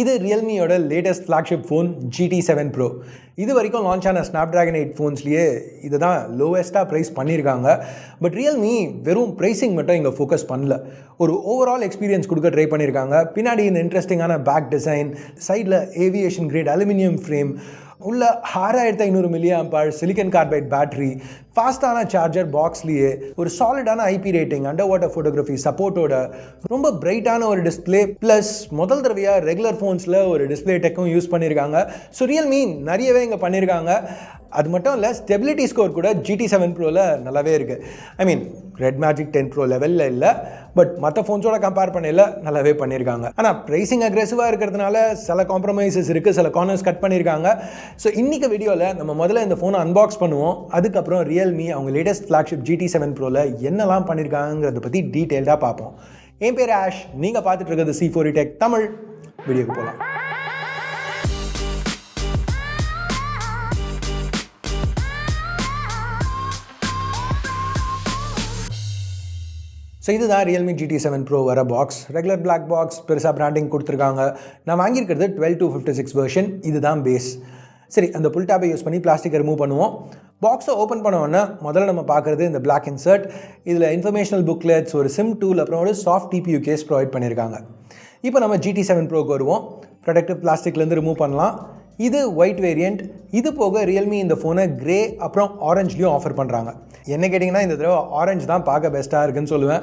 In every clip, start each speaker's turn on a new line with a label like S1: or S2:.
S1: இது ரியல்மியோட latest flagship phone GT seven pro இது வரைக்கும் லான்ச் ஆன ஸ்னாப் ட்ராகன் எயிட் ஃபோன்ஸ்லேயே இதை தான் லோவஸ்ட்டாக ப்ரைஸ் பண்ணியிருக்காங்க. பட் ரியல்மி வெறும் ப்ரைஸிங் மட்டும் இங்கே ஃபோக்கஸ் பண்ணல. ஒரு ஓவரால் எக்ஸ்பீரியன்ஸ் கொடுக்க ட்ரை பண்ணியிருக்காங்க. பின்னாடி இந்த இன்ட்ரெஸ்டிங்கான பேக் டிசைன் சைடில் ஏவியேஷன் கிரேட் அலுமினியம் ஃப்ரேம் உள்ள ஆறாயிரத்தி ஐநூறு மில்லியம் பார் சிலிக்கன் கார்பைட் பேட்டரி ஃபாஸ்டான சார்ஜர் பாக்ஸ்லேயே ஒரு சாலிடான IP rating under water photography சப்போர்ட்டோட ரொம்ப பிரைட்டான ஒரு டிஸ்பிளே ப்ளஸ் முதல் தடவையாக ரெகுலர் ஃபோன்ஸில் ஒரு டிஸ்பிளே டெக்கும் யூஸ் பண்ணியிருக்காங்க ஸோ ரியல்மி நிறையவே இங்கே பண்ணியிருக்காங்க அது மட்டும் இல்லை ஸ்டெபிலிட்டி ஸ்கோர் கூட ஜிடி செவன் ப்ரோவில் நல்லாவே இருக்குது I mean red magic ten pro லெவலில் இல்லை பட் மற்ற ஃபோன்ஸோட கம்பேர் பண்ணல நல்லாவே பண்ணியிருக்காங்க ஆனால் ப்ரைஸிங் அக்ரெசிவாக இருக்கிறதுனால சில காம்ப்ரமைசஸ் இருக்குது சில கார்னர்ஸ் கட் பண்ணியிருக்காங்க ஸோ இன்றைக்கி வீடியோவில் நம்ம முதல்ல இந்த ஃபோனை அன்பாக்ஸ் பண்ணுவோம். அதுக்கப்புறம் ரியல்மி அவங்க லேட்டஸ்ட் ஃப்ளாக்ஷிப் ஜிடி செவன் ப்ரோவில் என்னெல்லாம் பண்ணியிருக்காங்கிறத பற்றி டீட்டெயில்டாக பார்ப்போம். என் பேர் ஆஷ் நீங்கள் பார்த்துட்டு இருக்கிறது சி ஃபோர் டெக் தமிழ். வீடியோக்கு போகலாம் ஸோ இதுதான் ரியல்மி ஜிடி செவன் ப்ரோ வர பாக்ஸ் ரெகுலர் பிளாக் பாக்ஸ் பெருசாக பிராண்டிங் கொடுத்துருக்காங்க. நான் வாங்கியிருக்கிறது twelve two fifty six version இதுதான் பேஸ் சரி அந்த புல் டேப்பை யூஸ் பண்ணி பிளாஸ்டிக்கை ரிமூவ் பண்ணுவோம். பாக்ஸை ஓப்பன் பண்ண உடனே முதல்ல நம்ம பார்க்குறது இந்த பிளாக் இன்சர்ட் இதில் இன்ஃபர்மேஷனல் புக்லெட்ஸ் ஒரு சிம் டூல் அப்புறம் ஒரு சாஃப்ட் டிபியூ கேஸ் ப்ரொவைட் பண்ணியிருக்காங்க இப்போ நம்ம ஜிடி செவன் ப்ரோக்கு வருவோம். ப்ரொடக்டிவ் பிளாஸ்டிக்லேருந்து ரிமூவ் பண்ணலாம். இது ஒயிட் வேரியண்ட் இது போக ரியல்மி இந்த ஃபோனை கிரே அப்புறம் ஆரஞ்ச்லேயும் ஆஃபர் பண்ணுறாங்க என்ன கேட்டிங்கன்னா இந்த தடவை ஆரஞ்சு தான் பார்க்க பெஸ்ட்டாக இருக்குன்னு சொல்லுவேன்.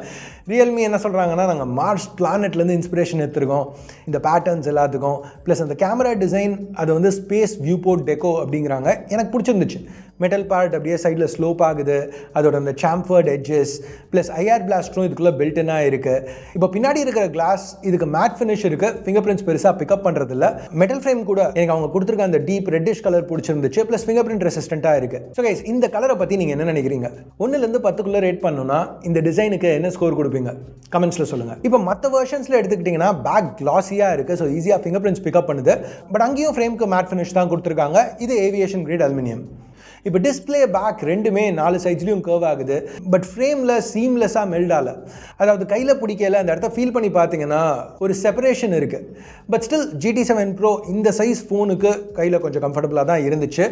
S1: ரியல்மி என்ன சொல்கிறாங்கன்னா நாங்கள் மார்ஸ் பிளானெட்லேருந்து இன்ஸ்பிரேஷன் எடுத்துருக்கோம். இந்த பேட்டர்ன்ஸ் எல்லாத்துக்கும் ப்ளஸ் அந்த கேமரா டிசைன் அது வந்து ஸ்பேஸ் வியூ போர்ட் டெக்கோ அப்படிங்கிறாங்க. எனக்கு பிடிச்சிருந்துச்சு. மெட்டல் பார்ட் அப்படியே சைடில் ஸ்லோப் ஆகுது. அதோட அந்த சாம்ஃபர்ட் எட்ஜஸ் ப்ளஸ் ஐஆர் பிளாஸ்டரும் இதுக்குள்ளே பில்டனாக இருக்குது இப்போ பின்னாடி இருக்கிற கிளாஸ் இதுக்கு மேட் ஃபினிஷ் இருக்குது ஃபிங்கர் பிரிண்ட்ஸ் பெருசாக பிக்கப் பண்ணுறதில்ல மெட்டல் ஃப்ரேம் கூட எனக்கு அவங்க கொடுத்துருக்க அந்த டீப் ரெட்டிஷ் கலர் பிடிச்சிருந்துச்சு ப்ளஸ் ஃபிங்கர் பிரிண்ட் ரெசிஸ்டண்ட்டாக இருக்குது ஸோ கைஸ் இந்த கலரை பற்றி நீங்கள் என்ன நினைக்கிறீங்க? ஒன்றுலேருந்து பத்துக்குள்ளே ரேட் பண்ணணும்னா இந்த டிசைனுக்கு என்ன ஸ்கோர் கொடுப்பீங்க? கமெண்ட்ஸில் சொல்லுங்கள் இப்போ மற்ற வெர்ஷன்ஸில் எடுத்துக்கிட்டிங்கன்னா பேக் கிளாஸியாக இருக்குது ஸோ ஈஸியாக ஃபிங்கர் பிரிண்ட்ஸ் பிக்கப் பண்ணுது. பட் அங்கேயும் ஃப்ரேமுக்கு மேட் ஃபினிஷ் தான் கொடுத்துருக்காங்க. இது ஏவியேஷன் கிரேட் அலுமினியம் இப்போ டிஸ்பிளே பேக் ரெண்டுமே நாலு சைட்ஸ்லையும் கர்வ் ஆகுது. பட் ஃப்ரேமில் சீம்லெஸ்ஸாக மெல்டால அதாவது கையில் பிடிக்கல அந்த இடத்த ஃபீல் பண்ணி பார்த்தீங்கன்னா ஒரு செப்பரேஷன் இருக்குது but still GT seven pro இந்த சைஸ் ஃபோனுக்கு கையில் கொஞ்சம் கம்ஃபர்டபுளாக தான் இருந்துச்சு.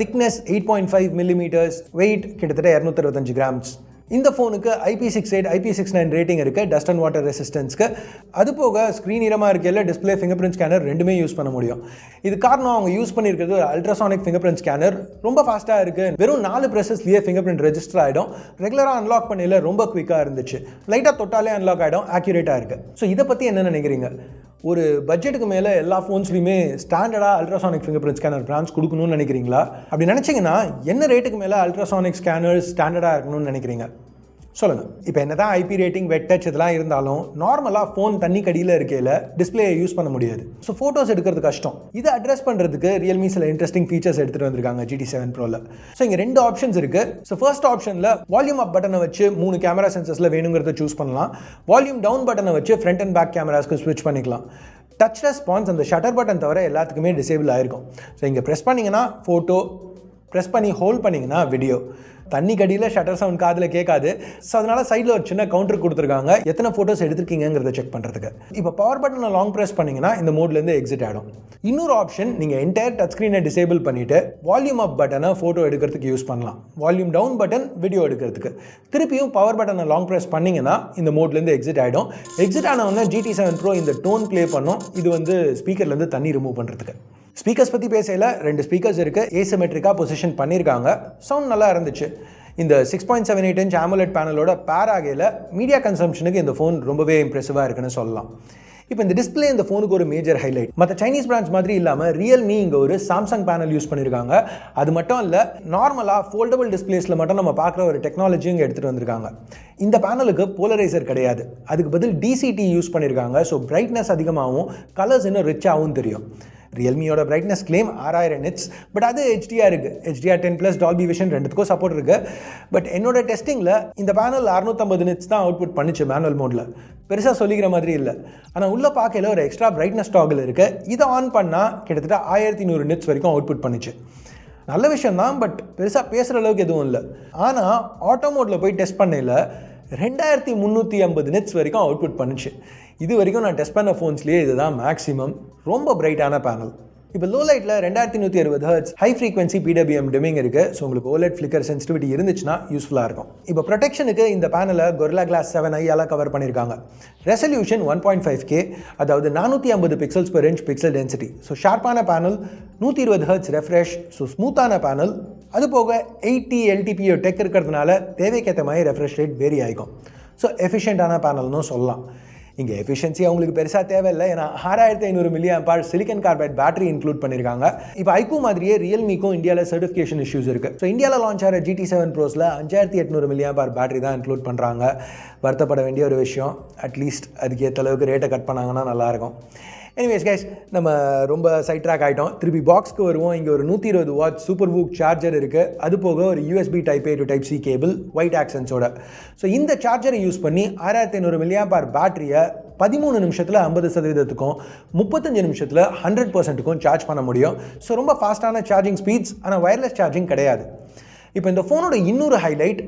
S1: Thickness eight point five millimetres weight கிட்டத்தட்ட இரநூத்தறுபத்தஞ்சு கிராம்ஸ் இந்த ஃபோனுக்கு IP six eight IP six nine rating இருக்குது டஸ்ட் அண்ட் வாட்டர் ரெசிஸ்டன்ஸ்க்கு அது போக ஸ்க்ரீன் ஈரமாக இருக்கையில் டிஸ்பிளே ஃபிங்கர் பிரிண்ட் ஸ்கேனர் ரெண்டுமே யூஸ் பண்ண முடியும். இது காரணம் அவங்க யூஸ் பண்ணியிருக்கிறது ஒரு அல்ட்ராசானிக் ஃபிங்கர் பிரிண்ட் ஸ்கேனர் ரொம்ப ஃபாஸ்ட்டாக இருக்குது வெறும் நாலு ப்ரெசஸ்லேயே ஃபிங்கர் பிரிண்ட் ரெஜிஸ்டர் ஆகிடும் ரெகுலராக அன்லாக் பண்ணியில் ரொம்ப குவிக்காக இருந்துச்சு. லைட்டாக தொட்டாலே அன்லாக் ஆகிடும் ஆக்யூரேட்டாக இருக்குது ஸோ இதை பற்றி என்ன நினைக்கிறீங்க? ஒரு பட்ஜெட்டுக்கு மேலே எல்லா ஃபோன்ஸ்லையுமே ஸ்டாண்டர்டாக ultrasonic finger print scanner brands கொடுக்கணும்னு நினைக்கிறீங்களா? அப்படி நினச்சிங்கன்னா என்ன ரேட்டுக்கு மேலே அல்ட்ராசானிக் ஸ்கேனர்ஸ் ஸ்டாண்டர்டாக இருக்கணும்னு நினைக்கிறீங்க? சொல்லுங்கள் இப்போ என்ன தான் ஐபி ரேட்டிங் வெட் டச் இதெல்லாம் இருந்தாலும் நார்மலாக ஃபோன் தண்ணி கடியில் இருக்கையில் டிஸ்பிளேயை யூஸ் பண்ண முடியாது. ஸோ ஃபோட்டோஸ் எடுக்கிறது கஷ்டம். இதை அட்ரஸ் பண்ணுறதுக்கு ரியல்மி சில இன்ட்ரெஸ்டிங் ஃபீச்சர்ஸ் எடுத்துகிட்டு வந்திருக்காங்க ஜிடி செவன் ப்ரோவில் ஸோ இங்கே ரெண்டு ஆப்ஷன்ஸ் இருக்குது ஸோ ஃபர்ஸ்ட் ஆப்ஷனில் வால்யூம் அப் பட்டனை வச்சு மூணு கேமரா சென்சஸில் வேணுங்கிறத சூஸ் பண்ணலாம். வால்யூம் டவுன் பட்டனை வச்சு ஃப்ரண்ட் அண்ட் பேக் கேமராஸ்க்கு ஸ்விட்ச் பண்ணிக்கலாம். டச் ரெஸ்பான்ஸ் அந்த ஷட்டர் பட்டன் தவிர எல்லாத்துக்குமே டிசேபிள் ஆயிருக்கும். ஸோ இங்கே ப்ரெஸ் பண்ணிங்கன்னா ஃபோட்டோ ப்ரெஸ் பண்ணி ஹோல்ட் பண்ணிங்கன்னா வீடியோ தண்ணி கடியில் ஷட்டர் சவுண்ட் காதில் கேட்காது. ஸோ அதனால் சைடில் ஒரு சின்ன கவுண்டர் கொடுத்துருக்காங்க. எத்தனை ஃபோட்டோஸ் எடுத்திருக்கீங்கிறத செக் பண்ணுறதுக்கு இப்போ பவர் பட்டனை லாங் ப்ரெஸ் பண்ணிங்கன்னா இந்த மோட்லேருந்து எக்ஸிட் ஆகிடும் இன்னொரு ஆப்ஷன் நீங்கள் என்டையர் டச் ஸ்க்ரீனை டிசேபிள் பண்ணிவிட்டு வால்யூம் அப் பட்டனை ஃபோட்டோ எடுக்கிறதுக்கு யூஸ் பண்ணலாம். வால்யூம் டவுன் பட்டன் வீடியோ எடுக்கிறதுக்கு. திருப்பியும் பவர் பட்டனை லாங் ப்ரெஸ் பண்ணிங்கன்னா இந்த மோட்லேருந்து எக்ஸிட் ஆகிடும் எக்ஸிட் ஆனவொடனே ஜிடி செவன் ப்ரோ இந்த டோன் ப்ளே பண்ணும். இது வந்து ஸ்பீக்கர்லேருந்து தண்ணி ரிமூவ் பண்ணுறதுக்கு ஸ்பீக்கர்ஸ் பற்றி பேசையில் ரெண்டு ஸ்பீக்கர்ஸ் இருக்குது ஏசிமெட்ரிக்காக பொசிஷன் பண்ணியிருக்காங்க சவுண்ட் நல்லா இருந்துச்சு. இந்த six point seven eight inch AMOLED பேனலோட பேராகையில் மீடியா கன்சம்ஷனுக்கு இந்த ஃபோன் ரொம்பவே இம்ப்ரெசிவாக இருக்குன்னு சொல்லலாம். இப்போ இந்த டிஸ்பிளே இந்த ஃபோனுக்கு ஒரு மேஜர் ஹைலைட் மற்ற சைனீஸ் பிராண்ட்ஸ் மாதிரி இல்லாமல் ரியல்மி இங்கே ஒரு சாம்சங் பேனல் யூஸ் பண்ணியிருக்காங்க அது மட்டும் இல்லை நார்மலாக ஃபோல்டபுள் டிஸ்பிளேஸில் மட்டும் நம்ம பார்க்குற ஒரு டெக்னாலஜி இங்கே எடுத்துகிட்டு வந்திருக்காங்க. இந்த பேனலுக்கு போலரைசர் கிடையாது. அதுக்கு பதில் டிசிடி யூஸ் பண்ணியிருக்காங்க ஸோ பிரைட்னஸ் அதிகமாகவும் கலர்ஸ் இன்னும் ரிச்சாகவும் தெரியும். ரியல்மியோட பிரைட்னஸ் கிளைம் ஆறாயிரம் நிட்ஸ் பட் அது ஹெச்டிஆர் இருக்குது HDR ten plus Dolby Vision ரெண்டுத்துக்கும் சப்போர்ட் இருக்குது பட் என்னோட டெஸ்டிங்கில் இந்த பேனல் அறுநூத்தம்பது நிட்ஸ் தான் அவுட்புட் பண்ணிச்சு மேனுவல் மோடில் பெருசாக சொல்லிக்கிற மாதிரி இல்லை. ஆனால் உள்ளே பார்க்கல ஒரு எக்ஸ்ட்ரா பிரைட்னஸ் டாகில் இருக்குது இதை ஆன் பண்ணால் கிட்டத்தட்ட ஆயிரத்தி நூறு நிட்ஸ் வரைக்கும் அவுட்புட் பண்ணிச்சு. நல்ல விஷயம் தான் பட் பெருசாக பேசுகிற அளவுக்கு எதுவும் இல்லை. ஆனால் ஆட்டோ மோட்டில் போய் டெஸ்ட் பண்ணையில் ரெண்டாயிரத்தி முந்நூற்றி ஐம்பது நெட்ஸ் வரைக்கும் அவுட்புட் பண்ணுச்சு. இது வரைக்கும் நான் டெஸ்ட் பண்ண ஃபோன்ஸ்லேயே இதுதான் மேக்ஸிமம் ரொம்ப பிரைட்டான பேனல் இப்போ லோ லைட்டில் ரெண்டாயிரத்தி நூற்றி அறுபது hertz high frequency PWM dimming இருக்குது ஸோ உங்களுக்கு ஓலெட் ஃப்ளிக்கர் சென்சிட்டிவிட்டி இருந்துச்சுன்னா யூஸ்ஃபுல்லாக இருக்கும். இப்போ ப்ரொடெக்ஷனுக்கு இந்த பேனலை கொரில்லா கிளாஸ் செவன் ஐயால் கவர் பண்ணியிருக்காங்க resolution one point five K அதாவது நானூற்றி ஐம்பது pixels per inch pixel density so ஷார்ப்பான panel நூற்றி இருபது ஹர்ட்ஸ் ரெஃப்ரெஷ் ஸோ ஸ்மூத்தான பேனல் அது போக எயிட்டி எல்டிபிஓ டெக் இருக்கிறதுனால தேவைக்கேற்ற மாதிரி ரெஃப்ரெஷ் ரேட் வேரி ஆகிக்கும் ஸோ எஃபிஷியண்ட்டான பேனல்னு சொல்லலாம். இங்கே எஃபிஷியன்சி அவங்களுக்கு பெருசாக தேவையில்லை. ஏன்னா ஆறாயிரத்தி ஐநூறு million bar silicon carbide battery include பண்ணியிருக்காங்க. இப்போ ஐக்கூ மாதிரியே ரியல்மிக்கும் இந்தியாவில் சர்டிஃபிகேஷன் இஷ்யூஸ் இருக்குது ஸோ இந்தியாவில் லான்ச் ஆகிற ஜிடி செவன் ப்ரோஸில் அஞ்சாயிரத்தி எட்நூறு மில்லியன் பார் பேட்டரி தான் இன்க்ளூட் பண்ணுறாங்க வருத்தப்பட வேண்டிய ஒரு விஷயம். அட்லீஸ்ட் அதுக்கு ஏற்ற அளவுக்கு ரேட்டை கட் பண்ணாங்கன்னா நல்லாயிருக்கும் எனிவேஸ் கேஸ் நம்ம ரொம்ப சைட் ட்ராக் ஆகிட்டோம் திருப்பி பாக்ஸ்க்கு வருவோம். இங்கே ஒரு நூற்றி இருபது வாட் சூப்பர் வூக் சார்ஜர் இருக்குது அது போக ஒரு USB type A to type C cable white ஆக்சன்ஸோட so இந்த சார்ஜரை யூஸ் பண்ணி ஆறாயிரத்தி ஐநூறு மில்லியாம்பார் பேட்டரியை பதிமூணு நிமிஷத்தில் ஐம்பது சதவீதத்துக்கும் முப்பத்தஞ்சு நிமிஷத்தில் ஹண்ட்ரட் பர்சன்ட்டுக்கும் சார்ஜ் பண்ண முடியும். ஸோ ரொம்ப ஃபாஸ்ட்டான சார்ஜிங் ஸ்பீட்ஸ் ஆனால் ஒயர்லெஸ் சார்ஜிங் கிடையாது. இப்போ இந்த ஃபோனோட இன்னொரு ஹைலைட்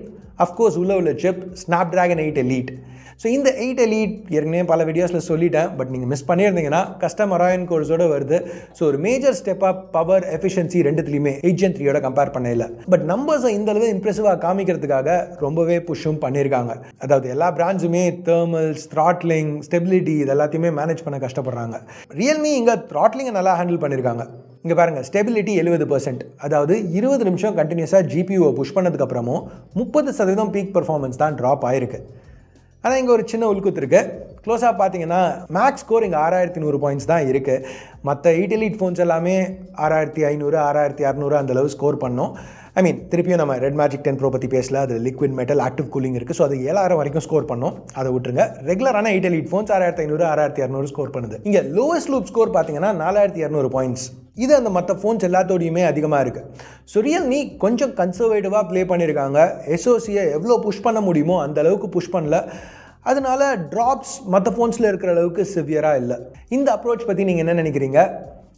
S1: அஃப்கோர்ஸ் உள்ள உள்ள chip Snapdragon eight elite so இந்த எயிட் எலீட் ஏற்கனவே பல வீடியோஸில் சொல்லிட்டேன். பட் நீங்கள் மிஸ் பண்ணியிருந்தீங்கன்னா கஸ்டம் அராயன் கோர்ஸோட வருது. ஸோ ஒரு major step up power efficiency ரெண்டுத்துலையுமே eight gen த்ரீயோட கம்பேர் பண்ணல பட் நம்பர்ஸை இந்த அளவு இம்ப்ரெசிவாக காமிக்கிறதுக்காக ரொம்பவே புஷ்ஷும் பண்ணியிருக்காங்க. அதாவது எல்லா பிராண்ட்ஸுமே தேர்மல்ஸ் த்ராட்லிங் ஸ்டெபிலிட்டி இது எல்லாத்தையுமே மேனேஜ் பண்ண கஷ்டப்படுறாங்க. ரியல்மி இங்கே த்ராட்லிங்கை நல்லா ஹேண்டில் பண்ணியிருக்காங்க. இங்கே பாருங்கள் ஸ்டெபிலிட்டி எழுபது பர்சன்ட் அதாவது இருபது நிமிஷம் கண்டினியூஸாக ஜிபியூவை புஷ் பண்ணதுக்கப்புறமும் முப்பது சதவீதம் பீக் பர்ஃபார்மன்ஸ் தான் ட்ராப் ஆயிருக்கு. ஆனால் இங்கே ஒரு சின்ன உள்குத்து இருக்குது க்ளோஸாக பார்த்தீங்கன்னா மேக்ஸ் ஸ்கோர் இங்கே ஆறாயிரத்தி நூறு பாயிண்ட்ஸ் தான் இருக்குது மற்ற எயிட் எலிட் ஃபோன்ஸ் எல்லாமே ஆறாயிரத்தி ஐநூறு ஆறாயிரத்தி அறநூறு அந்தளவு ஸ்கோர் பண்ணோம். ஐ மீன் திருப்பியும் நம்ம ரெட் மேஜிக் டென் ப்ரோ பற்றி பேசல. அது லிக்விட் மெட்டல் ஆக்டிவ் கூலிங் இருக்குது ஸோ அது ஏழாயிரம் வரைக்கும் ஸ்கோர் பண்ணோம். அதை விட்டுருங்க. ரெகுலரான எயிட் எலிட் ஃபோன்ஸ் ஆறாயிரத்தி ஐநூறு ஆறாயிரத்தி இரநூறு ஸ்கோர் பண்ணுது. இங்கே லோவஸ்ட் லூப் ஸ்கோர் பார்த்தீங்கன்னா நாலாயிரத்தி இரநூறு பாயிண்ட்ஸ் இது அந்த மற்ற ஃபோன்ஸ் எல்லாத்தோடையுமே அதிகமாக இருக்குது ஸோ ரியல்மி கொஞ்சம் கன்சர்வேட்டிவாக ப்ளே பண்ணியிருக்காங்க. எஸ்ஓசியை எவ்வளோ புஷ் பண்ண முடியுமோ அந்த அளவுக்கு புஷ் பண்ணல. அதனால ட்ராப்ஸ் மற்ற ஃபோன்ஸில் இருக்கிற அளவுக்கு சிவியராக இல்லை. இந்த அப்ரோச் பற்றி நீங்கள் என்ன நினைக்கிறீங்க?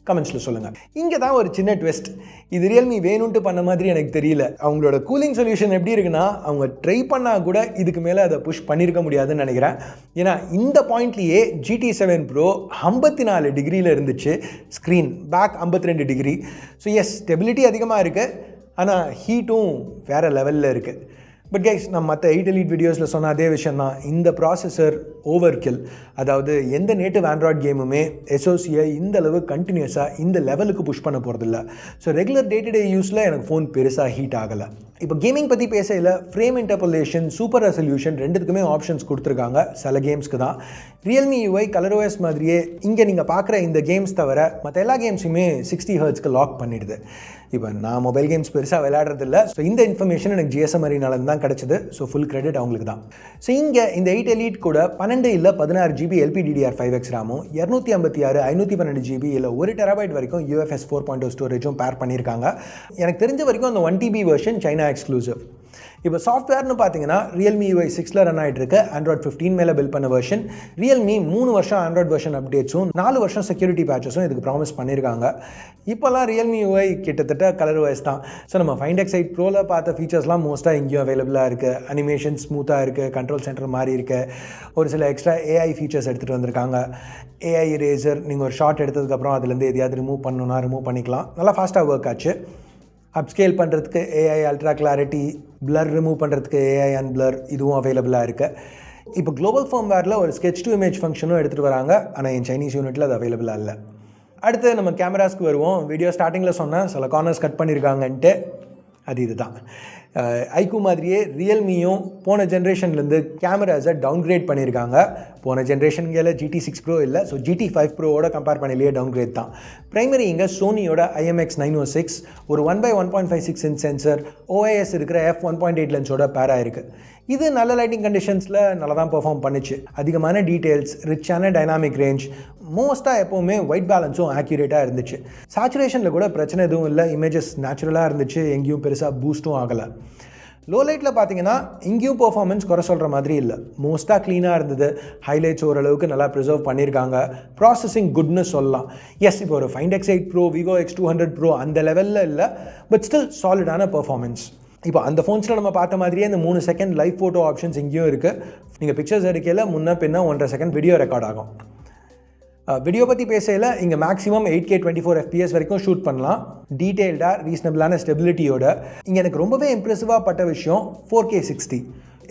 S1: கமெண்ட்ஸில் சொல்லுங்கள் இங்கே தான் ஒரு சின்ன ட்விஸ்ட் இது ரியல்மி வேணும்ட்டு பண்ண மாதிரி எனக்கு தெரியல. அவங்களோட கூலிங் சொல்யூஷன் எப்படி இருக்குன்னா அவங்க ட்ரை பண்ணால் கூட இதுக்கு மேலே அதை புஷ் பண்ணியிருக்க முடியாதுன்னு நினைக்கிறேன். ஏன்னா இந்த பாயிண்ட்லேயே ஜிடி செவன் ப்ரோ ஐம்பத்தி நாலு டிகிரியில் இருந்துச்சு. ஸ்க்ரீன் பேக் ஐம்பத்தி ரெண்டு டிகிரி ஸோ எஸ் ஸ்டெபிலிட்டி அதிகமாக இருக்குது ஆனால் ஹீட்டும் வேறு லெவலில் இருக்குது பட் கைஸ் நம்ம மற்ற எயிட் எலிட் வீடியோஸில் சொன்ன அதே விஷயம் தான் இந்த ப்ராசஸர் ஓவர் கில் அதாவது எந்த நேட்டிவ் ஆண்ட்ராய்ட் கேமுமே எஸ்ஓசியை இந்த அளவு கண்டினியூஸாக இந்த லெவலுக்கு புஷ் பண்ண போகிறதில்ல so regular day to day யூஸில் எனக்கு ஃபோன் பெருசாக ஹீட் ஆகலை. இப்போ கேமிங் பற்றி பேசையில் ஃப்ரேம் இன்டர்பலேஷன் சூப்பர் ரெசல்யூஷன் ரெண்டுத்துக்குமே ஆப்ஷன்ஸ் கொடுத்துருக்காங்க. சில கேம்ஸ்க்கு தான். ரியல்மி யூஐ கலர் மாதிரியே இங்கே நீங்கள் பார்க்குற இந்த கேம்ஸ் தவிர மற்ற எல்லா கேம்ஸுமே சிக்ஸ்டி ஹர்ட்ஸ்க்கு லாக் பண்ணிடுது. இப்போ நான் மொபைல் கேம்ஸ் பெருசாக விளையாடுறதில்ல. ஸோ இந்த இன்ஃபர்மேஷன் எனக்கு ஜிஎஸ்எம் அரினாலேருந்து தான் கிடச்சிது. ஸோ ஃபுல் கிரெடிட் அவங்களுக்கு தான். ஸோ இங்கே இந்த எயிட் எலீட் கூட பன்னெண்டு இல்லை பதினாறு ஜிபி எல்பிடிடிஆர் ஃபைவ் எக்ஸ் ராமும் இரநூத்தி ஐம்பத்தி ஆறு ஐநூற்றி பன்னெண்டு ஜிபி இல்லை ஒரு டெராபைட் வரைக்கும் யூஎஃப்எஸ் ஃபோர் பாயிண்ட் ஸ்டோரேஜும் பேர் பண்ணியிருக்காங்க எனக்கு தெரிஞ்ச வரைக்கும் அந்த one TB version China exclusive இப்போ சாஃப்ட்வேர்னு பார்த்தீங்கன்னா ரியல்மி யூஐ சிக்ஸில் ரன் ஆகிட்டு இருக்கு ஆண்ட்ராய்ட் ஃபிஃப்டீன் மேலே பில் பண்ண வெர்ஷன் ரியல்மி மூணு வருஷம் ஆண்ட்ராய்ட் வெர்ஷன் அப்டேட்ஸும் நாலு வருஷம் செக்யூரிட்டி பேச்சஸும் இதுக்கு ப்ராமிஸ் பண்ணியிருக்காங்க இப்போல்லாம் ரியல்மி யூஐ கிட்டத்தட்ட கலர் வைஸ் தான். ஸோ நம்ம ஃபைண்ட் எக்ஸ் எயிட் ப்ரோவில் பார்த்த ஃபீச்சர்ஸ்லாம் மோஸ்ட்டாக இங்கேயும் அவைலபிளாக இருக்குது அனிமேஷன் ஸ்மூத்தாக இருக்குது கண்ட்ரோல் சென்டர் மாதிரி இருக்குது ஒரு சில எக்ஸ்ட்ரா ஏஐ ஃபீச்சர்ஸ் எடுத்துகிட்டு வந்திருக்காங்க. ஏஐ ரேசர் நீங்கள் ஒரு ஷார்ட் எடுத்ததுக்கப்புறம் அதுலேருந்து எதையாவது ரிமூவ் பண்ணணும்னா ரிமூவ் பண்ணிக்கலாம். நல்லா ஃபாஸ்ட்டாக ஒர்க் ஆச்சு. அப்ஸ்கேல் பண்ணுறதுக்கு AI ultra clarity blur remove பண்ணுறதுக்கு ஏஐ அண்ட் பிளர் இதுவும் அவைலபிளாக இருக்குது இப்போ குளோபல் ஃபோம்வேரில் ஒரு ஸ்கெச் டு இமேஜ் ஃபங்க்ஷனும் எடுத்துகிட்டு வராங்க. ஆனால் என் சைனீஸ் யூனிட்டில் அது அவைலபிளாக இல்லை. அடுத்து நம்ம கேமராஸ்க்கு வருவோம். வீடியோ ஸ்டார்டிங்கில் சொன்னேன் சில கார்னர்ஸ் கட் பண்ணியிருக்காங்கன்ட்டு அது இதுதான். ஐக்கு மாதிரியே ரியல்மியும் போன ஜென்ரேஷன்லேருந்து கேமராஸை டவுன்கிரேட் பண்ணியிருக்காங்க. போன ஜென்ரேஷன்களில் ஜிடி சிக்ஸ் ப்ரோ இல்லை ஸோ ஜிடி ஃபைவ் ப்ரோவோட கம்பேர் பண்ணலையே டவுன்கிரேட் தான். ப்ரைமரி இங்கே சோனியோட ஐஎம்எக்ஸ் நைன் ஓ சிக்ஸ் ஒரு one by one point five six inch sensor OIS இருக்கிற எஃப் ஒன் பாயிண்ட் எயிட் லென்ஸோட பேராக இருக்குது இது நல்ல லைட்டிங் கண்டிஷன்ஸில் நல்லா தான் பெர்ஃபார்ம் பண்ணுச்சு. அதிகமான டீட்டெயில்ஸ் ரிச்சான டைனாமிக் ரேஞ்ச் மோஸ்ட்டாக எப்போவுமே ஒயிட் பேலன்ஸும் ஆக்யூரேட்டாக இருந்துச்சு. சேச்சுரேஷனில் கூட பிரச்சனை எதுவும் இல்லை. இமேஜஸ் நேச்சுரலாக இருந்துச்சு. எங்கேயும் பெருசாக பூஸ்ட்டும் ஆகலை. லோ லைட்டில் பார்த்தீங்கன்னா இங்கேயும் பர்ஃபார்மன்ஸ் குறை சொல்கிற மாதிரி இல்லை. மோஸ்ட்டாக க்ளீனாக இருந்தது. ஹைலைட்ஸ் ஓரளவுக்கு நல்லா ப்ரிசர்வ் பண்ணியிருக்காங்க ப்ராசஸிங் குட்னு சொல்லலாம். எஸ் இப்போ ஒரு Find X eight pro Vivo X two hundred pro அந்த லெவலில் இல்லை பட் ஸ்டில் சாலிடான பர்ஃபார்மன்ஸ் இப்போ அந்த ஃபோன்ஸில் நம்ம பார்த்த மாதிரியே இந்த மூணு செகண்ட் லைவ் ஃபோட்டோ ஆப்ஷன்ஸ் இங்கேயும் இருக்குது நீங்கள் பிக்சர்ஸ் எடுக்கையில் முன்ன பின்ன ஒன்றரை செகண்ட் வீடியோ ரெக்கார்ட் ஆகும். வீடியோ பற்றி பேசையில் இங்கே maximum eight K twenty four FPS வரைக்கும் ஷூட் பண்ணலாம். டீட்டெயில்டாக ரீசனபிளான ஸ்டெபிலிட்டியோட இங்கே எனக்கு ரொம்பவே இம்ப்ரெசிவாக பட்ட விஷயம் ஃபோர் கே சிக்ஸ்டி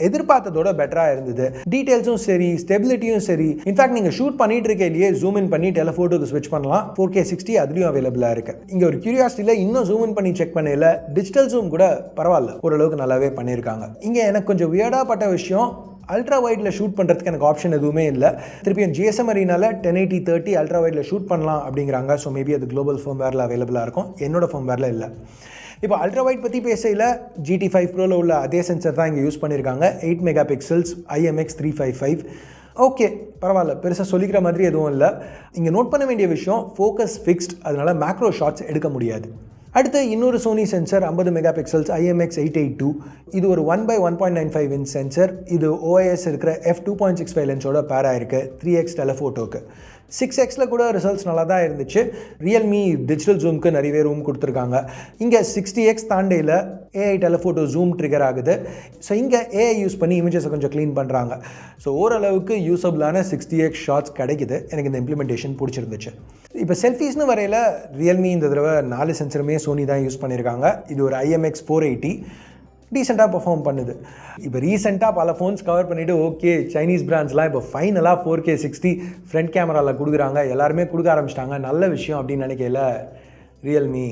S1: எதிர்பார்த்ததோட பெட்டராக இருந்தது. டீட்டெயில்ஸும் சரி ஸ்டெபிலிட்டியும் சரி. இன்ஃபேக்ட் நீங்கள் ஷூட் பண்ணிட்டு இருக்கையிலேயே ஜூம் இன் பண்ணி டெலஃபோட்டோக்கு ஸ்விட்ச் பண்ணலாம். ஃபோர் கே சிக்ஸ்டி அதுலேயும் அவைலபிளாக இருக்குது இங்கே ஒரு கியூரியாசிட்டியில் இன்னும் ஜூம் இன் பண்ணி செக் பண்ணல டிஜிட்டல் ஜூம் கூட பரவாயில்ல. ஓரளவுக்கு நல்லாவே பண்ணியிருக்காங்க. இங்கே எனக்கு கொஞ்சம் வியர்டாக பட்ட விஷயம் அல்ட்ரா வைடில் ஷூட் பண்ணுறதுக்கு எனக்கு ஆப்ஷன் எதுவுமே இல்லை. திருப்பியும் ஜிஎஸ்எம் அரினால டென் எயிட்டி தேர்ட்டி அல்ட்ரா வைடில் ஷூட் பண்ணலாம் அப்படிங்கிறாங்க. ஸோ மேபி அது குளோபல் ஃபோம் வேரில் அவைலபிளாக இருக்கும். என்னோட ஃபோம் வேரில் இல்லை. இப்போ அல்ட்ரா வைட் பற்றி பேசையில் ஜிடி ஃபைவ் ப்ரோவில் உள்ள அதே சென்சர் தான் இங்கே யூஸ் பண்ணியிருக்காங்க eight mega pixels IMX three five five okay பரவாயில்ல. பெருசாக சொல்லிக்கிற மாதிரி எதுவும் இல்லை. இங்கே நோட் பண்ண வேண்டிய விஷயம் ஃபோக்கஸ் ஃபிக்ஸ்ட் அதனால் மேக்ரோ ஷாட்ஸ் எடுக்க முடியாது. அடுத்து இன்னொரு சோனி சென்சர் ஐம்பது mega pixels IMX eight eight two இது ஒரு one by one point nine five inch sensor இது ஓஎஸ் இருக்கிற F two point six five லென்ஸோட பேராக இருக்குது த்ரீ எக்ஸ் டெலஃபோட்டோக்கு சிக்ஸ் எக்ஸில் கூட ரிசல்ட்ஸ் நல்லா தான் இருந்துச்சு. ரியல்மி டிஜிட்டல் ஜூம்க்கு நிறையவே ரூம் கொடுத்துருக்காங்க. இங்கே சிக்ஸ்டி எக்ஸ் தாண்டையில் ஏஐ டெலஃபோட்டோ ஜூம் ட்ரிகர் ஆகுது. ஸோ இங்கே ஏஐ யூஸ் பண்ணி இமேஜஸை கொஞ்சம் க்ளீன் பண்ணுறாங்க ஸோ ஓரளவுக்கு யூஸபிளான சிக்ஸ்டி எக்ஸ் ஷார்ட்ஸ் கிடைக்குது. எனக்கு இந்த இம்ப்ளிமெண்டேஷன் பிடிச்சிருந்துச்சு. இப்போ செல்ஃபீஸ்னு வரையில் ரியல்மி இந்த தடவை நாலு சென்சருமே சோனி தான் யூஸ் பண்ணியிருக்காங்க இது ஒரு ஐஎம்எக்ஸ் ஃபோர் எயிட்டி டீசெண்டாக பர்ஃபார்ம் பண்ணுது. இப்போ ரீசெண்டாக பல ஃபோன்ஸ் கவர் பண்ணிவிட்டு ஓகே சைனீஸ் பிராண்ட்ஸ்லாம் இப்போ ஃபைனலாக ஃபோர் கே சிக்ஸ்டி ஃப்ரண்ட் கேமராவில் கொடுக்குறாங்க. எல்லாருமே கொடுக்க ஆரம்பிச்சிட்டாங்க. நல்ல விஷயம் அப்படின்னு நினைக்கல ரியல்மி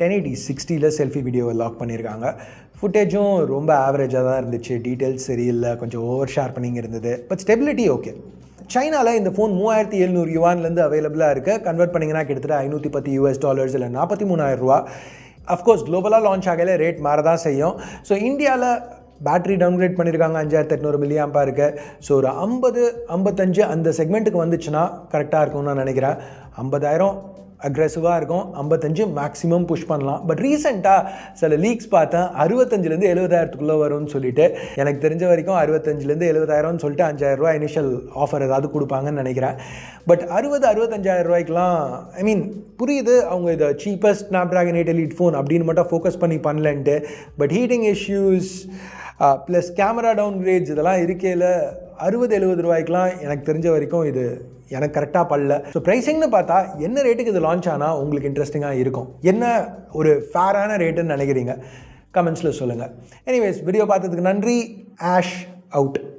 S1: டென் எயிட்டி சிக்ஸ்டியில் செல்ஃபி வீடியோவை லாக் பண்ணியிருக்காங்க ஃபுட்டேஜும் ரொம்ப ஆவரேஜாக தான் இருந்துச்சு. டீட்டெயில்ஸ் சரியில்லை. கொஞ்சம் ஓவர் ஷார்ப்பனிங் இருந்தது. பட் ஸ்டெபிலிட்டி ஓகே சைனாவில் இந்த ஃபோன் மூவாயிரத்தி எழுநூறு யுவான்லேருந்து அவைலபிளாக இருக்குது கன்வெர்ட் பண்ணிங்கன்னா கிட்டத்தட்ட ஐநூற்றி பத்து யூஎஸ் டாலர்ஸ் இல்லை நாற்பத்தி மூணாயிரம் ரூபா. அஃப்கோர்ஸ் குளோபலாக லான்ச் ஆகல ரேட் மாற தான் செய்யும். ஸோ இந்தியாவில் பேட்ரி டவுன்கிரேட் பண்ணியிருக்காங்க அஞ்சாயிரத்து எட்நூறு மில்லியாம்பா இருக்குது ஸோ ஒரு ஐம்பது ஐம்பத்தஞ்சு அந்த செக்மெண்ட்டுக்கு வந்துச்சுன்னா கரெக்டாக இருக்கும்னு நான் நினைக்கிறேன். ஐம்பதாயிரம் அக்ரெசிவாக இருக்கும். ஐம்பத்தஞ்சு மேக்ஸிமம் புஷ் பண்ணலாம். பட் ரீசெண்டாக சில லீக்ஸ் பார்த்தேன். அறுபத்தஞ்சிலேருந்து எழுபதாயிரத்துக்குள்ளே வரும்னு சொல்லிட்டு. எனக்கு தெரிஞ்ச வரைக்கும் அறுபத்தஞ்சிலேருந்து எழுபதாயிரம்னு சொல்லிட்டு அஞ்சாயிரரூவா இனிஷியல் ஆஃபர் ஏதாவது கொடுப்பாங்கன்னு நினைக்கிறேன். பட் அறுபது அறுபத்தஞ்சாயிரம் ரூபாய்க்குலாம் ஐ மீன் புரியுது. அவங்க இதை cheapest Snapdragon eight elite phone அப்படின்னு மட்டும் ஃபோக்கஸ் பண்ணி பண்ணலன்ட்டு. But heating issues plus camera downgrades இதெல்லாம் இருக்கையில் அறுபது எழுபது ரூபாய்க்குலாம் எனக்கு தெரிஞ்ச வரைக்கும் இது எனக்கு கரெக்டாக படல ஸோ ப்ரைஸிங்னு பார்த்தா என்ன ரேட்டுக்கு இது லான்ச் ஆனால் உங்களுக்கு இன்ட்ரெஸ்டிங்காக இருக்கும்? என்ன ஒரு ஃபேரான ரேட்டுன்னு நினைக்கிறீங்க? கமெண்ட்ஸில் சொல்லுங்கள் எனிவேஸ் வீடியோ பார்த்ததுக்கு நன்றி. Ash out